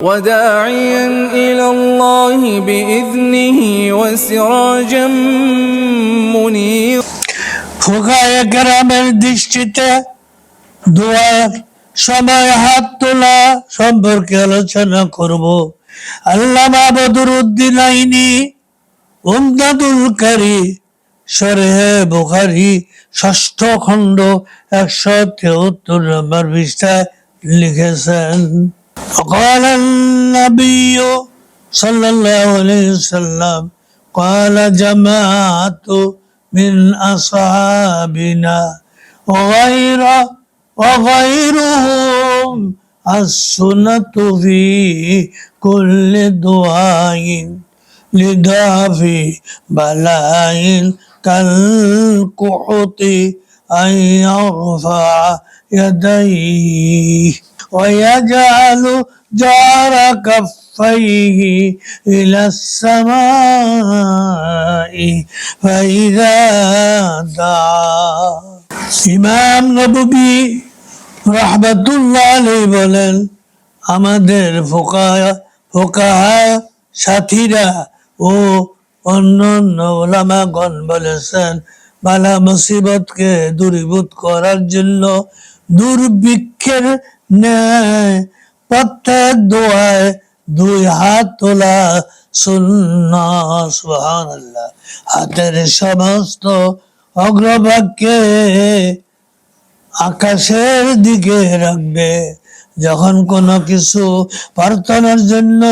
وداعيا إلى الله بإذنه وسراجا منيرا ফোকায় কেরামের দৃষ্টিতে দোয়ার সময় হাত তোলা সম্পর্কে আলোচনা করব আল্লামা বদর উদ্দিন আইনি উমদাদুল কারি সরেহে বুখারি ষষ্ঠ খণ্ড একশো তেহত্তর নম্বর পৃষ্ঠায় লিখেছেন قال النبي صلى الله عليه وسلم قال جماعة من أصحابنا وغير وغيرهم السنة في كل دعاء لضعف بلاء كالقحط أن يرفع يديه. ويجعل جار كفيه إلى السماء فإذا دعا ইমাম নবী রহমতুল্লাহ আলী বলেন আমাদের ফোকা ফোকাহা সাথীরা ও অন্য অন্য ওলামাগণ বলেছেন বালা মুসিবতকে দূরীভূত করার জন্য দুর্ভিক্ষের ন্যায় প্রত্যেক দোয়ায় দুই হাত তোলা সুন্না সুবহানাল্লাহ। হাতের সমস্ত অগ্রভাগকে আকাশের দিকে রাখবে। যখন কোনো কিছু প্রার্থনার জন্য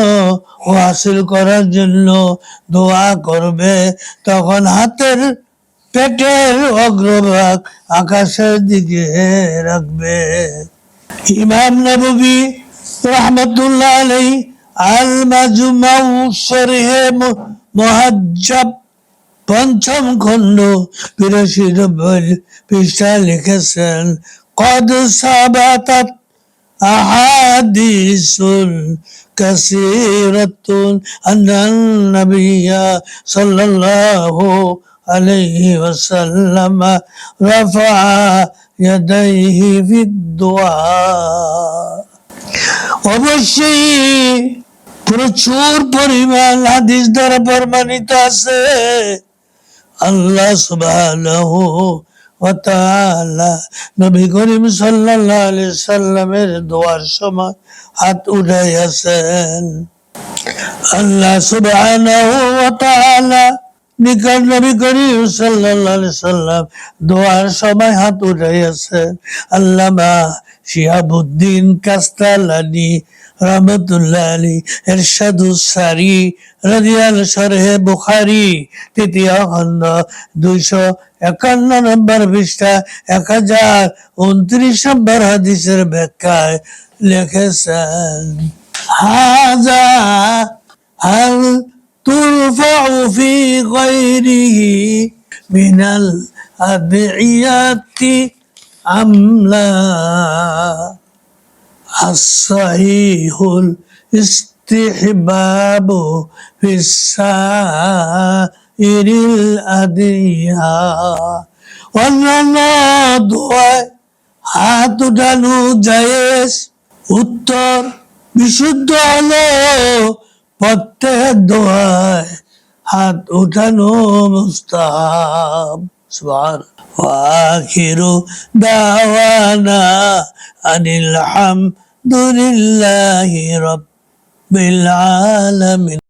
ও হাসিল করার জন্য দোয়া করবে, তখন হাতের পেটের অগ্রভাগ আকাশের দিকে রাখবে ইমাম নবী রহমতুল্লাহ আলাই আল মাজমাউ শরহে মুহাজ্জাব পঞ্চম খণ্ড বিরাশি নব্বই পৃষ্ঠা লিখেছেন কদ সাবাতাত أحاديث كثيرة أن النبي صلى الله عليه وسلم رفع يديه في الدعاء অবশ্যই প্রচুর পরিমাণ হাদিস দ্বারা প্রমাণিত আছে আল্লাহ সুবহানাহু ওয়া তাআলা নবী করিম সাল্লাল্লাহু আলাইহি সাল্লামের দোয়ার সময় হাত উঠাইয়াছেন আল্লাহ সুবহানাহু ওয়া তাআলা নিকট নবী করিম সাল্লাল্লাহু আলাইহি সাল্লাম দোয়ার সময় হাত উঠাইয়াছেন আল্লামা শিহাবুদ্দিন কাস্তালানি রহমতুল্লাহ আলী এরশাদুস সারি রাদিয়াল শরহে বুখারি তৃতীয় খণ্ড দুইশো একান্ন নম্বর পৃষ্ঠা এক হাজার উনত্রিশ নম্বর হাদিসের ব্যাখ্যায় লিখেছেন হাজা হাল ترفع في غيره من الأدعيات أم لا الصحيح الاستحباب في السائر الأدعية অন্যান্য দোয়ায় হাত উঠানো জায়েজ উত্তর বিশুদ্ধ হলো প্রত্যেক দোয়ায় হাত উঠানো মুস্তাহাব সুবহান ওয়াখিরু দাওয়ানা আনিল হামদুলিল্লাহি রাব্বিল আলামিন